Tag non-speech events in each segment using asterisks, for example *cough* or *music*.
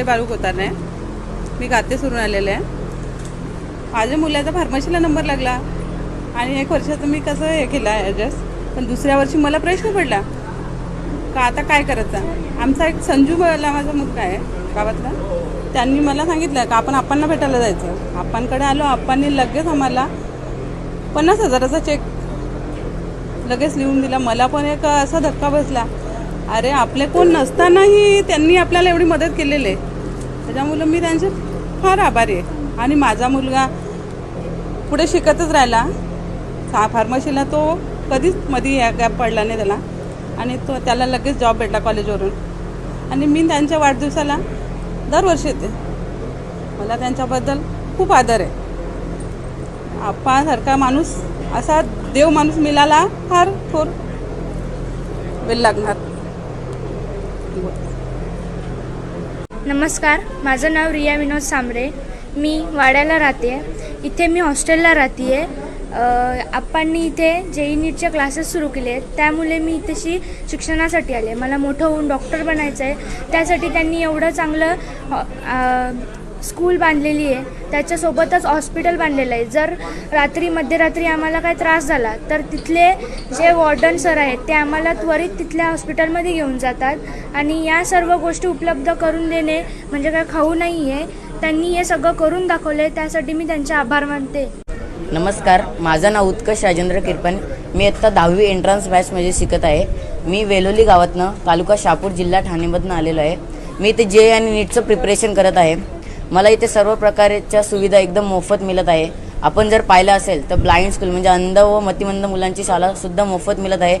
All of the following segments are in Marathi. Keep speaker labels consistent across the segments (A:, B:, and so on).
A: तव भवतु
B: नाव वैशाली मी गाते सुरून आलेले आहे. माझ्या मुलाचा फार्मसीला नंबर लागला. आणि एक वर्षाचं मी कसं हे केलं आहे ॲडजस्ट पण दुसऱ्या वर्षी मला प्रश्न पडला. का आता काय करायचं? आमचा एक संजू मला माझा मुलगा आहे गावातला. त्यांनी मला सांगितलं का आपण आप्पांना भेटायला जायचं? आप्पांकडे आलो आप्पांनी लगेच आम्हाला पन्नास हजाराचा चेक लगेच लिहून दिला. मला पण एक असा धक्का बसला. अरे आपले कोण नसतानाही त्यांनी आपल्याला एवढी मदत केलेली आहे. त्याच्यामुळं मी त्यांचे फार आभारी आहे. आणि माझा मुलगा पुढे शिकतच राहिला. सा फार्मसीला तो कधीच मध्ये या गॅप पडला नाही त्याला. आणि तो त्याला लगेच जॉब भेटला कॉलेजवरून आणि मी त्यांच्या वाढदिवसाला दरवर्षी येते. मला त्यांच्याबद्दल खूप आदर आहे. आप्पासारखा माणूस असा देव माणूस मिळाला फार थोर. वेळ लागणार.
C: नमस्कार माझं नाव रिया विनोद सांबरे मी वाड्याला राहते इथे मी हॉस्टेलला राहते आहे आप्पांनी इथे जे ई क्लासेस सुरू केले आहेत. त्यामुळे मी इथेशी शिक्षणासाठी आले. मला मोठं होऊन डॉक्टर बनायचं आहे त्यासाठी त्यांनी एवढं चांगलं हॉ- स्कूल बांधलेली आहे त्याच्यासोबतच हॉस्पिटल बांधलेलं आहे. जर रात्री मध्यरात्री आम्हाला काही त्रास झाला तर तिथले जे वॉर्डन सर आहेत ते आम्हाला त्वरित तिथल्या हॉस्पिटलमध्ये घेऊन जातात आणि या सर्व गोष्टी उपलब्ध करून देणे म्हणजे काय खाऊ नाही आहे. त्यांनी हे सगळं करून दाखवले त्यासाठी मी त्यांचे आभार मानते.
D: नमस्कार माझं नाव उत्कर्ष राजेंद्र किरपन मी आत्ता दहावी एंट्रन्स बॅचमध्ये शिकत आहे. मी वेलोली गावातनं तालुका शापूर जिल्हा ठाणेमधनं आलेलो आहे. मी इथे जे आणि नीटचं प्रिपरेशन करत आहे. मला इथे सर्व प्रकारच्या सुविधा एकदम मोफत मिळत आहे. आपण जर पाहिलं असेल तर ब्लाइंड स्कूल म्हणजे अंध व मतिमंद मुलांची शाळासुद्धा मोफत मिळत आहे.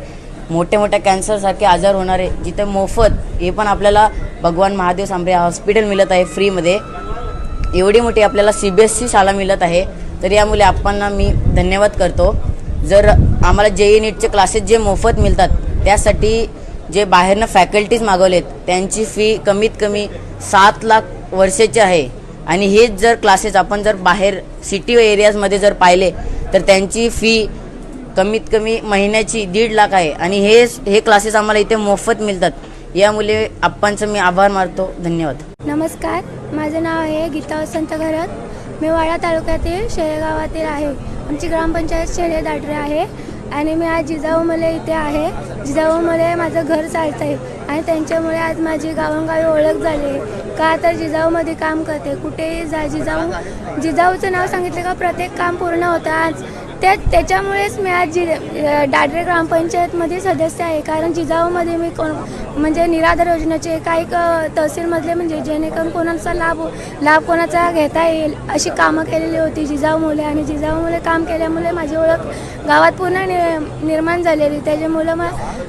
D: मोठे मोठ्या कॅन्सरसारखे आजार होणारे जिथे मोफत हे पण आपल्याला भगवान महादेव सांबरे हॉस्पिटल मिळत आहे फ्रीमध्ये एवढी मोठी आपल्याला सी बी एस सी शाळा मिळत आहे. तर यामुळे आपण मी धन्यवाद करतो. जर आम्हाला जे ई नीटचे क्लासेस जे मोफत मिळतात त्यासाठी जे बाहेरनं फॅकल्टीज मागवलेत त्यांची फी कमीत कमी सात लाख वर्षाची आहे. आणि हेच जर क्लासेस आपण जर बाहेर सिटी एरियाजमध्ये जर पाहिले तर त्यांची फी कमीत कमी महिन्याची दीड लाख आहे. आणि हे हे क्लासेस आम्हाला इथे मोफत मिळतात. यामुळे आप्पांचं मी आभार मानतो. धन्यवाद.
E: नमस्कार. माझं नाव आहे गीता वसंत घरत. मी वाडा तालुक्यातील शेळेगावातील आहे. आमची ग्रामपंचायत शेळे दाटरे आहे. आणि मी आज जिजाऊ मले इथे आहे. जिजाऊमध्ये माझं घर चालतं आहे आणि त्यांच्यामुळे आज माझी गावोगावी ओळख झाली आहे. का तर जिजाऊमध्ये काम करते. कुठेही जा जिजाऊ जिजाऊचं नाव सांगितलं का प्रत्येक काम पूर्ण होतं. आज त्या त्याच्यामुळेच मी आज जि दादरे ग्रामपंचायतमध्ये सदस्य आहे. कारण जिजाऊमध्ये मी कोण म्हणजे निराधार योजनेचे काही तहसीलमधले म्हणजे जेणेकरून कोणाचा लाभ हो- लाभ कोणाचा घेता येईल अशी कामं केलेली होती जिजाऊ मुले आणि जिजाऊ मुले काम केल्यामुळे माझी ओळख गावात पूर्ण नि निर्माण झालेली. त्याच्यामुळं मा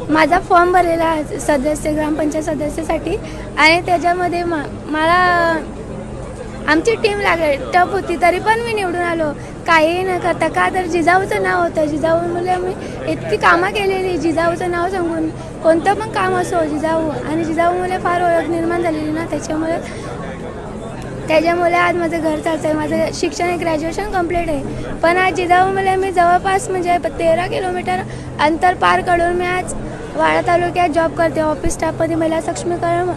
E: माझा फॉर्म भरलेला आहे सदस्य ग्रामपंचायत सदस्यासाठी. आणि त्याच्यामध्ये मा मला आमची टीम लागली. टप होती. तरी पण मी निवडून आलो. काही न करता का तर जिजाऊचं नाव होतं. जिजाऊमुळे मी इतकी कामं केलेली. जिजाऊचं नाव सांगून कोणतं पण काम असो जिजाऊ आणि जिजाऊमुळे फार ओळख निर्माण झालेली ना. त्याच्यामुळे त्याच्यामुळे आज माझं घर चालतं आहे माझं शिक्षण ग्रॅज्युएशन कंप्लीट आहे. पण आज जिजाऊमुळे मी जवळपास म्हणजे तेरा किलोमीटर अंतर पार करून मी आज वाडा तालुक्यात जॉब करते. ऑफिस स्टाफमध्ये महिला सक्षमीकरण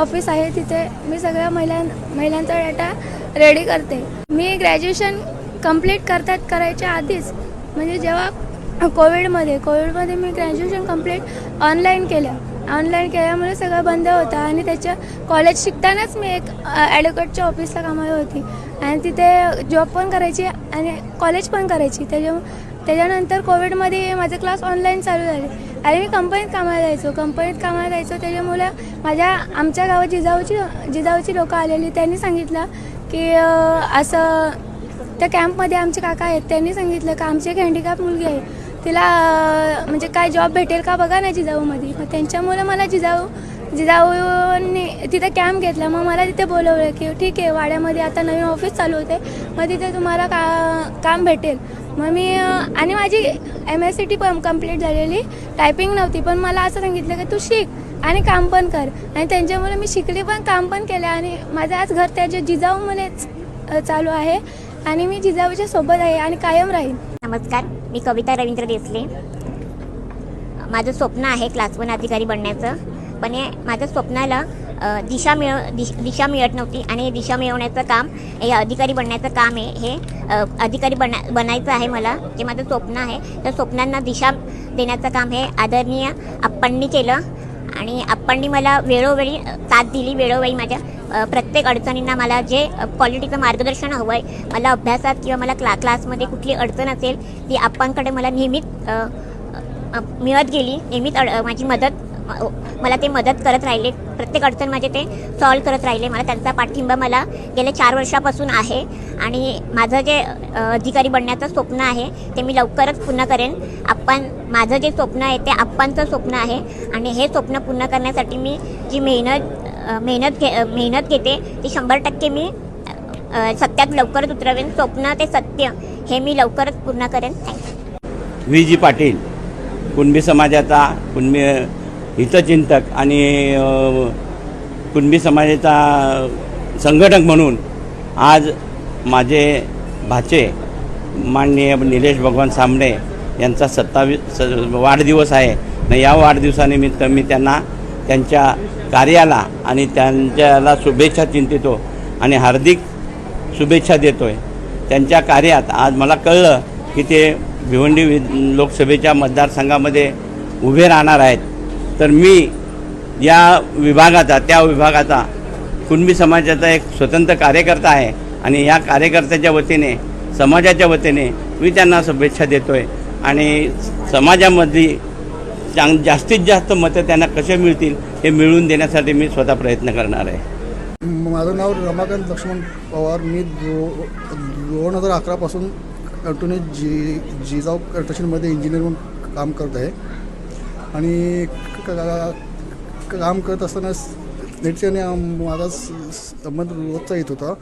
E: ऑफिस आहे. तिथे मी सगळ्या महिलां महिलांचा डाटा रेडी करते. मी ग्रॅज्युएशन कंप्लीट करतात करायच्या आधीच म्हणजे जेव्हा कोविडमध्ये कोविडमध्ये मी ग्रॅज्युएशन कंप्लीट ऑनलाईन केलं. ऑनलाईन केल्यामुळे सगळं बंद होतं आणि त्याच्या कॉलेज शिकतानाच मी एक ॲडव्होकेटच्या ऑफिसला कामाला होती. आणि तिथे जॉब पण करायची आणि कॉलेज पण करायची. त्याच्या त्याच्यानंतर कोविडमध्ये माझे क्लास ऑनलाईन चालू झाले. आणि मी कंपनीत कामाला जायचो. कंपनीत कामाला जायचो त्याच्यामुळे माझ्या आमच्या गावात जिजाऊची जिजाऊची लोकं आलेली त्यांनी सांगितलं की असं त्या कॅम्पमध्ये आमचे काका आहेत त्यांनी सांगितलं का आमची एक हँडिकॅप मुलगी आहे तिला म्हणजे काय जॉब भेटेल का बघा ना जिजाऊमध्ये. मग त्यांच्यामुळे मला जिजाऊ जिजाऊनी तिथे कॅम्प घेतला. मग मला तिथे बोलवलं की ठीक आहे वाड्यामध्ये आता नवीन ऑफिस चालू होते मग तिथे तुम्हाला का काम भेटेल. मग मी आणि माझी एम एस सी टी पण कंप्लीट झालेली टायपिंग नव्हती पण मला असं सांगितलं की तू शिक. आणि काम पण कर. आणि त्यांच्यामुळे मी शिकली पण काम पण केलं. आणि माझं आज घर त्याच्या जिजाऊमुळेच चालू आहे. आणि मी जिजाऊच्या सोबत आहे आणि कायम राहील
F: नमस्कार. मी कविता रवींद्र देसले. माझं स्वप्न आहे क्लास वन अधिकारी बनण्याचं. पण हे माझ्या स्वप्नाला दिशा मिळ दिश दिशा मिळत नव्हती. आणि हे दिशा मिळवण्याचं काम हे अधिकारी बनण्याचं काम आहे. हे अधिकारी बना बनायचं आहे मला. जे माझं स्वप्न आहे त्या स्वप्नांना दिशा देण्याचं काम हे आदरणीय आप्पांनी केलं. आणि आप्पांनी मला वेळोवेळी साथ दिली वेळोवेळी माझ्या प्रत्येक अडचणींना मला जे क्वालिटीचं मार्गदर्शन हवं आहे मला अभ्यासात किंवा मला क्ला क्लासमध्ये कुठली अडचण असेल ती आप्पांकडे मला नेहमीच मिळत गेली नेहमीच अड माझी मदत मला ते मदत करत राहिले. प्रत्येक अडचण माझे ते सॉल्व करत राहिले. मला त्यांचा पाठिंबा मला गेल्या चार वर्षापासून आहे. आणि माझं जे अधिकारी बनण्याचं स्वप्न आहे ते मी लवकरच पूर्ण करेन. आपण माझं जे स्वप्न आहे ते आप्पांचं स्वप्न आहे. आणि हे स्वप्न पूर्ण करण्यासाठी मी जी मेहनत मेहनत घे मेहनत घेते ती शंभर टक्के मी सत्यात लवकरच उतरवेन. स्वप्न ते सत्य हे मी लवकरच पूर्ण करेन. Thank you
G: V G Patil Kunbi समाजाचा कुणबी हितचिंतक आणि कुणबी समाजाचा संघटक म्हणून आज माझे भाचे माननीय निलेश भगवान सांबळे यांचा सत्तावीस स वाढदिवस आहे. न या वाढदिवसानिमित्त मी त्यांना त्यांच्या कार्याला आणि त्यांच्याला शुभेच्छा चिंतितो आणि हार्दिक शुभेच्छा देतोय. त्यांच्या कार्यात आज मला कळलं की ते भिवंडी लोकसभेच्या मतदारसंघामध्ये उभे राहणार आहेत. तर मी या विभागाचा त्या विभागाचा कुणबी समाजाचा एक स्वतंत्र कार्यकर्ता आहे आणि या कार्यकर्त्याच्या वतीने समाजाच्या वतीने मी त्यांना शुभेच्छा देतो आहे आणि समाजामधली चांग जास्तीत जास्त मतं त्यांना कसे मिळतील हे मिळवून देण्यासाठी मी स्वतः प्रयत्न करणार आहे.
H: माझं नाव रमाकांत लक्ष्मण पवार. मी दो दोन हजार अकरापासून कंटिन्यू जी जिजाऊ कंस्ट्रक्शनमध्ये इंजिनिअर म्हणून काम करत आहे. आणि काम करत असताना नेटच्याने माझा संबंध रोजचा येत होता.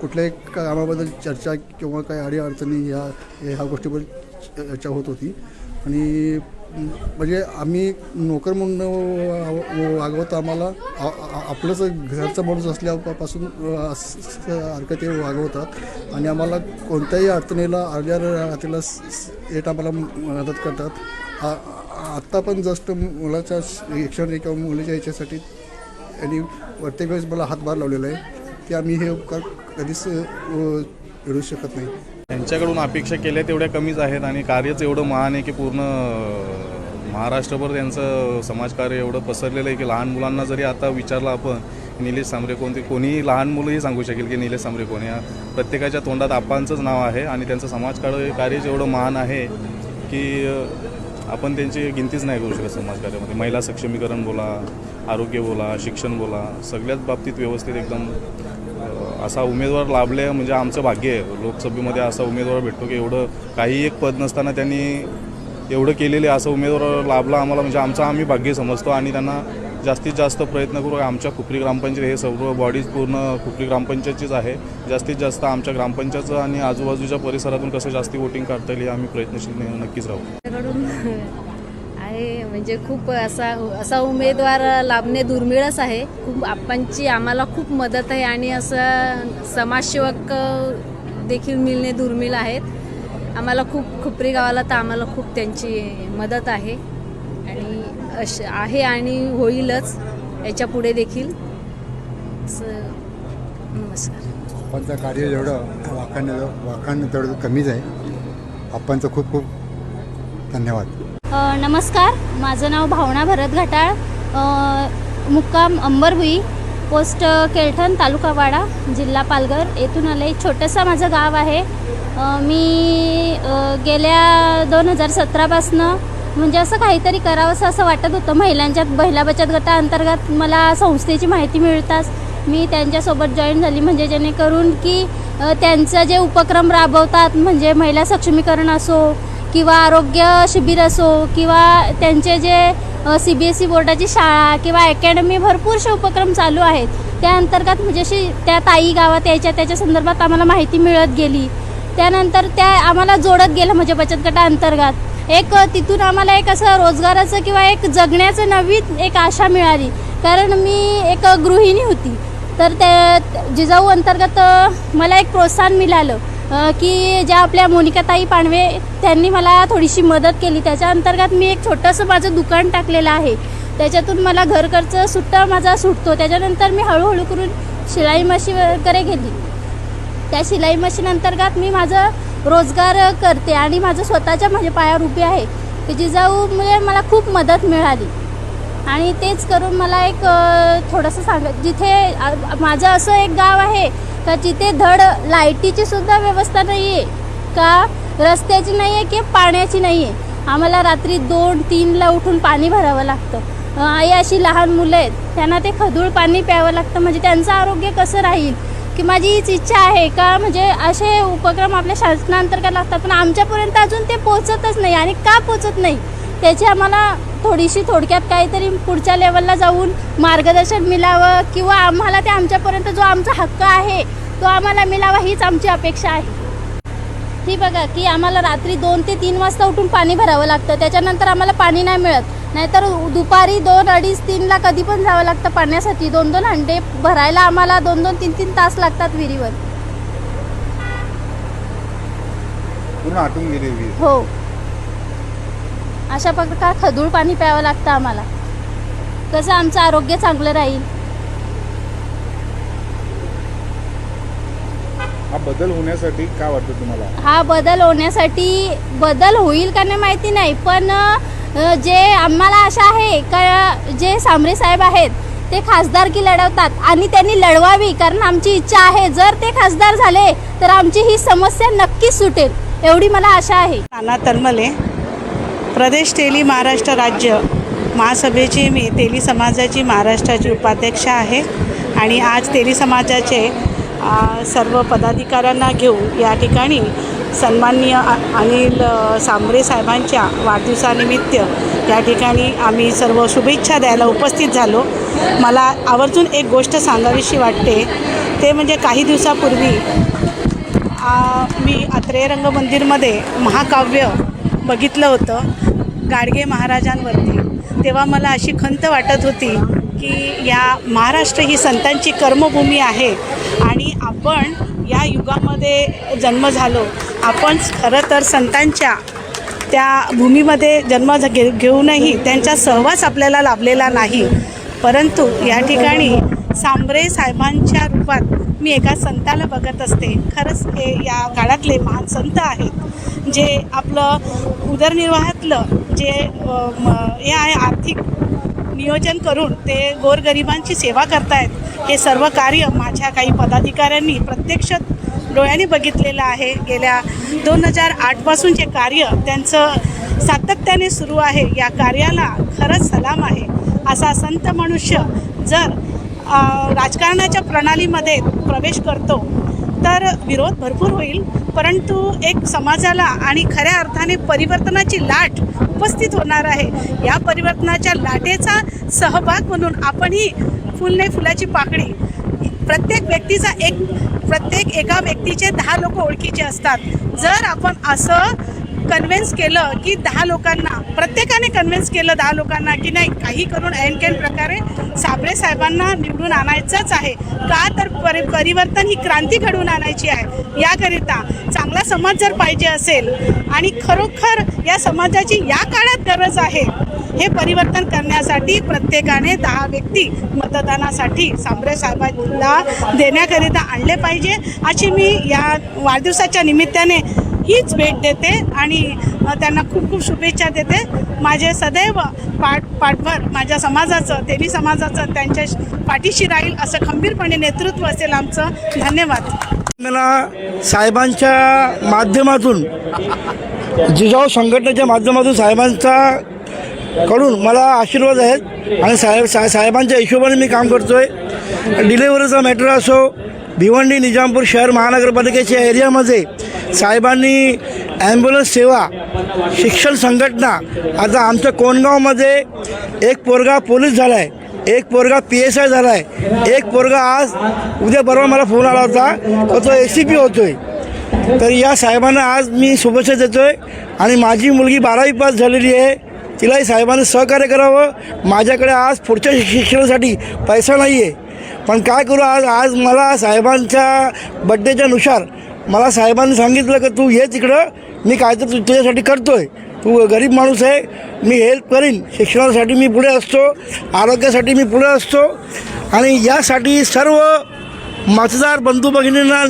H: कुठल्याही कामाबद्दल चर्चा किंवा काही अडीअडचणी ह्या ह्या गोष्टीबद्दल चर्चा होत होती. आणि म्हणजे आम्ही नोकर म्हणून वागवत आम्हाला आपलंच घरचा माणूस असल्यापासून अ, सारखं ते वागवतात. आणि आम्हाला कोणत्याही अडचणीला अर्ध्या रात्रीला स- येत आम्हाला मदत करतात. आत्ता पण जस्ट मुलाच्या शिक्षण किंवा मुलीच्या याच्यासाठी यांनी प्रत्येक वेळेस मला हातभार लावलेला आहे की आम्ही हे उपकार कधीच घडू शकत नाही.
I: त्यांच्याकडून अपेक्षा केल्या तेवढ्या कमीच आहेत आणि कार्यच एवढं महान आहे की पूर्ण महाराष्ट्रभर त्यांचं समाजकार्य एवढं पसरलेलं आहे की लहान मुलांना जरी आता विचारलं आपण निलेश सांबरे कोणते कोणीही लहान मुलंही सांगू शकेल की निलेश सांबरे कोण या प्रत्येकाच्या तोंडात आपांचंच नाव आहे आणि त्यांचं समाजकार्य कार्यच एवढं महान आहे की आपण त्यांची गिनतीच नाही करू शकत समाजकार्यामध्ये. महिला सक्षमीकरण बोला आरोग्य बोला शिक्षण बोला सगळ्याच बाबतीत व्यवस्थित एकदम असा उमेदवार लाभले म्हणजे आमचं भाग्य आहे. लोकसभेमध्ये असा उमेदवार भेटतो की एवढं काही एक पद नसताना त्यांनी एवढं केलेले असं उमेदवार लाभला आम्हाला म्हणजे आमचं आम्ही भाग्य समजतो आणि त्यांना जास्तीत जास्त प्रयत्न करू. आमच्या खुपरी ग्रामपंचायत हे सर्व बॉडीज पूर्ण खुपरी ग्रामपंचायतचीच आहे. जास्तीत जास्त आमच्या ग्रामपंचायतचं आणि आजूबाजूच्या परिसरातून कसं जास्ती वोटिंग काढता येईल हे आम्ही प्रयत्नशील नक्कीच राहू. *laughs*
J: आहे म्हणजे खूप असा असा उमेदवार लाभणे दुर्मिळच आहे. खूप आपणची आम्हाला खूप मदत आहे आणि असं समाजसेवक देखील मिळणे दुर्मिळ आहेत. आम्हाला खूप खुपरी गावाला तर आम्हाला खूप त्यांची मदत आहे. आणि अश आहे आणि होईलच. याच्यापुढे देखील. असं नमस्कार.
K: आपणचं कार्य जेवढं वाखाण वाखाण तेवढं कमीच आहे. आपणचं खूप खूप धन्यवाद.
L: नमस्कार माझं नाव भावना भरत घाटाळ. मुक्काम अंबरभुई पोस्ट केळठण तालुका वाडा जिल्हा पालघर. येथून आले छोटंसं माझं गाव आहे. मी गेल्या दोन हजार सतरापासनं म्हणजे असं काहीतरी करावंसं असं वाटत होतं. महिलांच्या महिला बचत गटाअंतर्गत मला संस्थेची माहिती मिळताच मी त्यांच्यासोबत जॉईन झाली. म्हणजे जेणेकरून की त्यांचं जे उपक्रम राबवतात म्हणजे महिला सक्षमीकरण असो किंवा आरोग्य शिबिर असो किंवा त्यांचे जे सी बी एस ई बोर्डाची शाळा किंवा अकॅडमी भरपूरसे उपक्रम चालू आहेत. त्या अंतर्गत म्हणजे अशी त्या ताई गावात यायच्या त्याच्या संदर्भात आम्हाला माहिती मिळत गेली. त्यानंतर त्या आम्हाला जोडत गेलं म्हणजे बचत गटाअंतर्गत एक तिथून आम्हाला एक असं रोजगाराचं किंवा एक जगण्याचं नवीन एक आशा मिळाली. कारण मी एक गृहिणी होती. तर त्या जिजाऊ अंतर्गत मला एक प्रोत्साहन मिळालं. की ज्या आपल्या मोनिकाताई पांडवे त्यांनी मला थोडीशी मदत केली. त्याच्या अंतर्गत मी एक छोटंसं माझं दुकान टाकलेलं आहे. त्याच्यातून मला घरखर्च सुट्टा माझा सुटतो. त्याच्यानंतर मी हळूहळू करून शिलाई मशीन वगैरे घेतली त्या शिलाई मशीन अंतर्गत मी माझं रोजगार करते आणि माझं स्वतःच्या माझ्या पायावर उभी आहे. की जिजाऊमुळे मला खूप मदत मिळाली. आणि तेच करून मला एक थोडंसं सांग जिथे माझं असं एक गाव आहे का जिथे धड लाईटीची सुद्धा व्यवस्था नाही आहे का रस्त्याची नाही आहे की पाण्याची नाही आहे आम्हाला रात्री दोन तीनला उठून पाणी भरावं लागतं. आई अशी लहान मुलं आहेत त्यांना ते खदूळ पाणी प्यावं लागतं. म्हणजे त्यांचं आरोग्य कसं राहील? की माझी हीच इच्छा आहे का? म्हणजे असे उपक्रम आपल्या शासनाअंतर्गत लागतात पण आमच्यापर्यंत अजून ते पोचतच नाही. आणि का पोचत नाही? त्याची आम्हाला थोडीशी थोडक्यात काहीतरी पुढच्या लेवलला जाऊन मार्गदर्शन मिळावं किंवा आम्हाला ते आमच्यापर्यंत जो आमचा हक्क आहे तो आम्हाला मिळावा हीच आमची अपेक्षा आहे. ही बघा की आम्हाला रात्री दोन ते तीन वाजता उठून पाणी भरावं लागतं. त्याच्यानंतर आम्हाला पाणी नाही मिळत. नाहीतर दुपारी दोन अडीच तीनला कधी पण जावं लागतं पाण्यासाठी. दोन दोन हंडे भरायला आम्हाला दोन दोन तीन तीन तास लागतात विहिरीवर. हो. अशा प्रकार खदूळ पाणी प्यावं लागतं आम्हाला. कसं आमचं आरोग्य चांगलं राहील.
I: हा बदल होण्यासाठी काय वाटतं तुम्हाला?
L: हा बदल होण्यासाठी बदल होईल का नाही माहिती नाही पण जे आम्हाला आशा आहे का जे सांबरे साहेब आहेत ते खासदारकी लढवतात आणि त्यांनी लढवावी कारण आमची इच्छा आहे. जर ते खासदार झाले तर आमची ही समस्या नक्कीच सुटेल एवढी मला आशा आहे.
M: नाना तलमले प्रदेश तेली महाराष्ट्र राज्य महासभेची मी तेली समाजाची महाराष्ट्राची उपाध्यक्ष आहे आणि आज तेली समाजाचे सर्व पदाधिकाऱ्यांना घेऊन या ठिकाणी सन्माननीय अनिल सांबरे साहेबांच्या वाढदिवसानिमित्त या ठिकाणी आम्ही सर्व शुभेच्छा द्यायला उपस्थित झालो. मला आवर्जून एक गोष्ट सांगावीशी वाटते. ते म्हणजे काही दिवसापूर्वी मी अत्रेय रंगमंदिरमध्ये महाकाव्य बघितलं होतं. गाडगे महाराजांवरती. तेव्हा मला अशी खंत वाटत होती की या महाराष्ट्र ही संतांची कर्मभूमी आहे आणि आपण या युगामध्ये जन्म झालो. आपण खरं तर संतांच्या त्या भूमीमध्ये जन्म घे घेऊनही त्यांचा सहवास आपल्याला लाभलेला नाही. परंतु या ठिकाणी सांबरे साहेबांच्या रूपात मी एका संताला बघत असते. खरंच हे या काळातले महान संत आहेत. जे आपलं उदरनिर्वाहातलं जे म, हे आहे आर्थिक नियोजन करून ते गोरगरिबांची सेवा करतायत. हे सर्व कार्य माझ्या काही पदाधिकाऱ्यांनी प्रत्यक्ष डोळ्याने बघितलेलं आहे. गेल्या दोन हजार आठपासून जे कार्य त्यांचं सातत्याने सुरू आहे या कार्याला खरंच सलाम आहे. असा संत मनुष्य जर राजकारणाच्या प्रणालीमध्ये प्रवेश करतो तर विरोध भरपूर होईल. परंतु एक समाजाला आणि खऱ्या अर्थाने परिवर्तनाची लाट उपस्थित होणार आहे. या परिवर्तनाच्या लाटेचा सहभाग म्हणून आपणही फुलने फुलाची पाकळी. प्रत्येक व्यक्तीचा एक प्रत्येक एका व्यक्तीचे दहा लोक ओळखीचे असतात. जर आपण असं कन्व्हिन्स केलं की दहा लोकांना प्रत्येकाने कन्व्हिन्स केलं दहा लोकांना की नाही काही करून ऐनकेन प्रकारे साबळे साहेबांना निवडून आणायचंच आहे. का तर परि परिवर्तन ही क्रांती घडवून आणायची आहे. याकरिता चांगला समाज जर पाहिजे असेल आणि खरोखर या समाजाची या काळात गरज आहे हे परिवर्तन करण्यासाठी प्रत्येकाने दहा व्यक्ती मतदानासाठी सांबरे साहेबांना देण्याकरिता आणले पाहिजे. अशी मी या वाढदिवसाच्या निमित्ताने हीच भेट देते आणि त्यांना खूप खूप शुभेच्छा देते. माझे सदैव पाठ पाठभर माझ्या समाजाचं तेली समाजाचं त्यांच्या पाठीशी राहील असं खंबीरपणे नेतृत्व असेल आमचं. धन्यवाद.
N: मला साहेबांच्या माध्यमातून जिजाऊ संघटनेच्या माध्यमातून साहेबांचा कडून मला आशीर्वाद आहेत आणि साहेब सा साहेबांच्या हिशोबाने मी काम करतो आहे डिलेवरीचा मॅटर असो भिवंडी निजामपूर शहर महानगरपालिकेच्या एरियामध्ये साहेबांनी ॲम्ब्युलन्स सेवा शिक्षण संघटना आता आमच्या कोणगावमध्ये एक पोरगा पोलीस झाला आहे एक पोरगा पी एस आय झाला आहे एक पोरगा आज उद्या बरोबर मला फोन आला होता तर तो ए सी पी होतो आहे तर या साहेबांना आज मी शुभेच्छा देतो आहे आणि माझी मुलगी बारावी पास झालेली आहे तिलाही साहेबांनी सहकार्य करावं. माझ्याकडे आज पुढच्या शिक्षणासाठी पैसा नाही आहे पण काय करू आज आज मला साहेबांच्या बड्डेच्या नुसार मला साहेबांनी सांगितलं की तू ये तिकडं मी काय तर तू तुझ्यासाठी करतो आहे तू गरीब माणूस आहे मी हेल्प करीन. शिक्षणासाठी मी पुढे असतो आरोग्यासाठी मी पुढे असतो. आणि यासाठी सर्व मतदार बंधू भगिनींना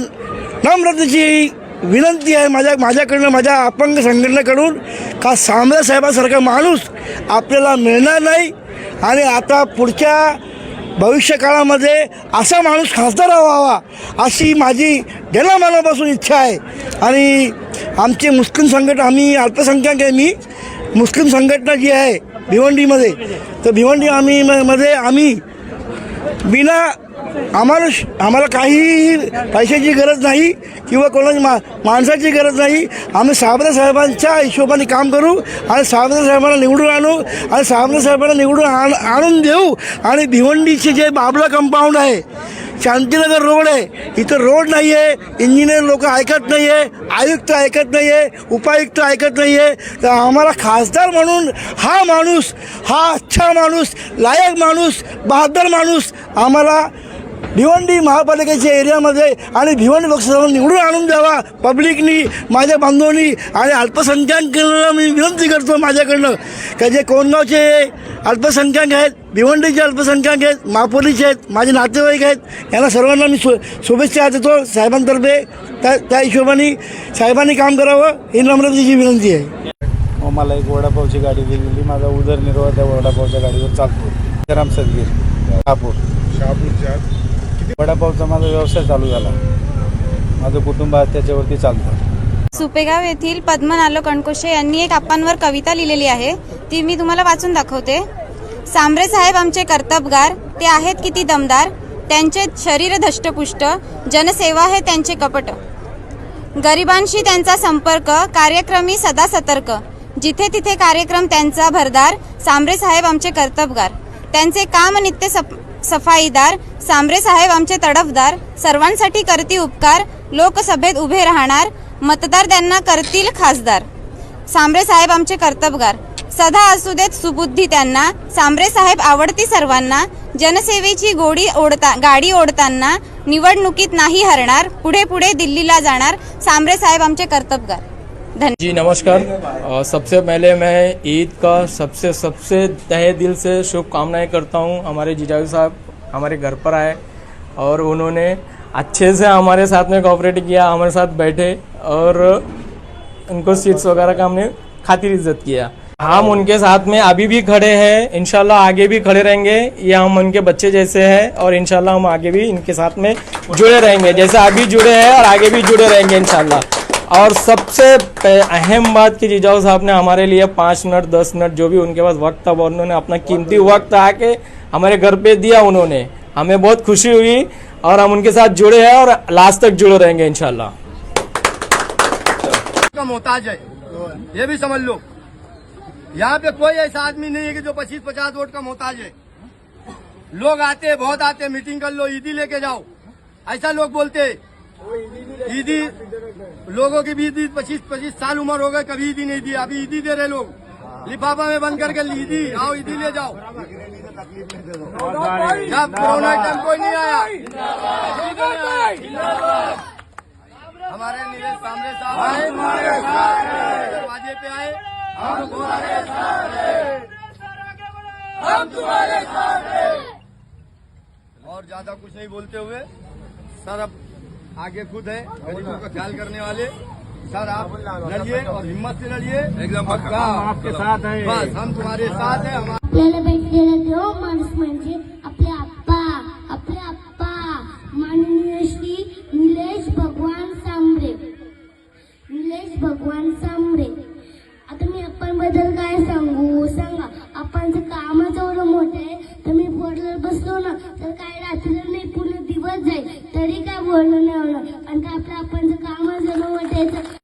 N: नम्रतेची विनंती आहे माझ्या माझ्याकडनं माझ्या अपंग संघटनेकडून का सांबळे साहेबासारखा माणूस आपल्याला मिळणार नाही. आणि आता पुढच्या भविष्यकाळामध्ये असा माणूस खासदार व्हावा अशी माझी मनापासून इच्छा आहे. आणि आमचे मुस्लिम संघटना आम्ही अल्पसंख्याक आहे मी मुस्लिम संघटना जी आहे भिवंडीमध्ये तर भिवंडी आम्ही म- मध्ये आम्ही बिना आम्हाला श- आम्हाला काहीही पैशाची गरज नाही किंवा कोणाची मा माणसाची गरज नाही. आम्ही साबरे साहेबांच्या हिशोबाने काम करू आणि साबरे साहेबांना निवडून आणू आणि साबरे साहेबांना निवडून आण आणून देऊ. आणि भिवंडीचे जे बाबला कंपाऊंड आहे शांतीनगर रोड आहे. इथं रोड नाही आहे इंजिनियर लोक ऐकत नाही आहे आयुक्त ऐकत नाही आहे उपायुक्त ऐकत नाही आहे तर आम्हाला खासदार म्हणून हा माणूस हा अच्छा माणूस लायक माणूस बहादर माणूस आम्हाला भिवंडी महापालिकेच्या एरियामध्ये आणि भिवंडी लोकसभा निवडून आणून द्यावा. पब्लिकनी माझ्या बांधवांनी आणि अल्पसंख्याकांना मी विनंती करतो माझ्याकडनं. का जे कोणगावचे अल्पसंख्याक आहेत भिवंडीचे अल्पसंख्याक आहेत मापोलीचे आहेत माझे नातेवाईक आहेत यांना सर्वांना मी शु शुभेच्छा देतो साहेबांतर्फे. त्या त्या हिशोबाने साहेबांनी काम करावं ही नम्रतेची विनंती आहे.
O: मग मला एक वडापावची गाडी दिलेली माझा उदरनिर्वाह त्या वडापावच्या गाडीवर चालतो. राम सदगीर शहापूर.
P: शहापूरच्या
O: वडापावचा माझा व्यवसाय चालू झाला. माझं कुटुंब आज त्याच्यावरती चालतं.
Q: सुपेगाव येथील पद्मनालो कणकोशे यांनी एक आपांवर कविता लिहिलेली आहे. ती मी तुम्हाला वाचून दाखवते. सांबरे साहेब आमचे कर्तबगार ते आहेत किती दमदार. त्यांचे शरीर धष्टपुष्ट जनसेवा हे त्यांचे कपट. गरिबांशी त्यांचा संपर्क कार्यक्रमी सदा सतर्क. जिथे तिथे कार्यक्रम त्यांचा भरदार सांबरे साहेब आमचे कर्तबगार. त्यांचे काम नित्य सप सफाईदार सांबरे साहेब आमचे तडफदार सर्वांसाठी करती उपकार लोकसभेत उभे राहणार मतदार त्यांना करतील खासदार. सांबरे साहेब आमचे कर्तबगार. सदा असू देत सुबुद्धी त्यांना सांबरे साहेब आवडती सर्वांना जनसेवेची गोडी ओढता गाडी ओढताना निवडणुकीत नाही हरणार पुढे पुढे दिल्लीला जाणार सांबरे साहेब आमचे कर्तबगार.
G: जी, नमस्कार। सबसे पहले मैं ईद का सबसे सबसे तहे दिल से शुभकामनाएँ करता हूँ हमारे जीजाजी साहब हमारे घर पर आए और उन्होंने अच्छे से हमारे साथ में कॉपरेट किया, हमारे साथ बैठे और उनको सीट्स वगैरह का हमने खातिर इज़्ज़त किया। हम उनके साथ में अभी भी खड़े हैं, इनशाला आगे भी खड़े रहेंगे। ये हम उनके बच्चे जैसे हैं और इनशाला हम आगे भी इनके साथ में जुड़े रहेंगे। जैसे अभी जुड़े हैं और आगे भी जुड़े रहेंगे इंशाल्लाह और सबसे अहम बात कि जीजाऊ साहब ने हमारे लिए पाँच मिनट, दस मिनट जो भी उनके पास वक्त था उन्होंने अपना कीमती वक्त आके हमारे घर पे दिया उन्होंने। हमें बहुत खुशी हुई और हम उनके साथ जुड़े हैं और लास्ट तक जुड़े रहेंगे
N: का मोहताज है। ये भी समझ लो। यहाँ पे कोई ऐसा आदमी नहीं है कि जो पच्चीस पचास वोट का मोहताज है। लोग आते बहुत आते मीटिंग कर लो, ईदी लेके जाओ। ऐसा लोग बोलते हैं ईदी लोगों की भी ईदी पच्चीस पच्चीस साल उम्र हो गए, कभी ईदी नहीं दी। अभी ईदी दे रहे लोग। लिफाफा में बंद करके ईदी आओ, ईदी ले जाओ। जब कोरोना टाइम कोई नहीं आया। हमारे नीरज साहब आए। दरवाजे पे आए। हम तुम्हारे साथ हम तुम्हारे और ज़्यादा कुछ नहीं बोलते हुए सर अब आगे खुद है गरीबों का ख्याल करने वाले। सर आप लड़िए और हिम्मत से लड़िए। एकदम आपके साथ है। बस हम तुम्हारे साथ हैं हमारे
Q: आपल्याला भेटलेला देव माणूस म्हणजे आपले आप्पा आपले आप्पा माननीय श्री निलेश भगवान सांबरे निलेश भगवान सांबरे आता मी बद्दल काय सांगू? सांगा आपणचं कामच एवढं मोठं आहे तर मी बोर्डवर बसलो ना तर काय रात्री तरी काय बोलणं नाही होणार आणि का आपलं आपण जर काम मोठं आहे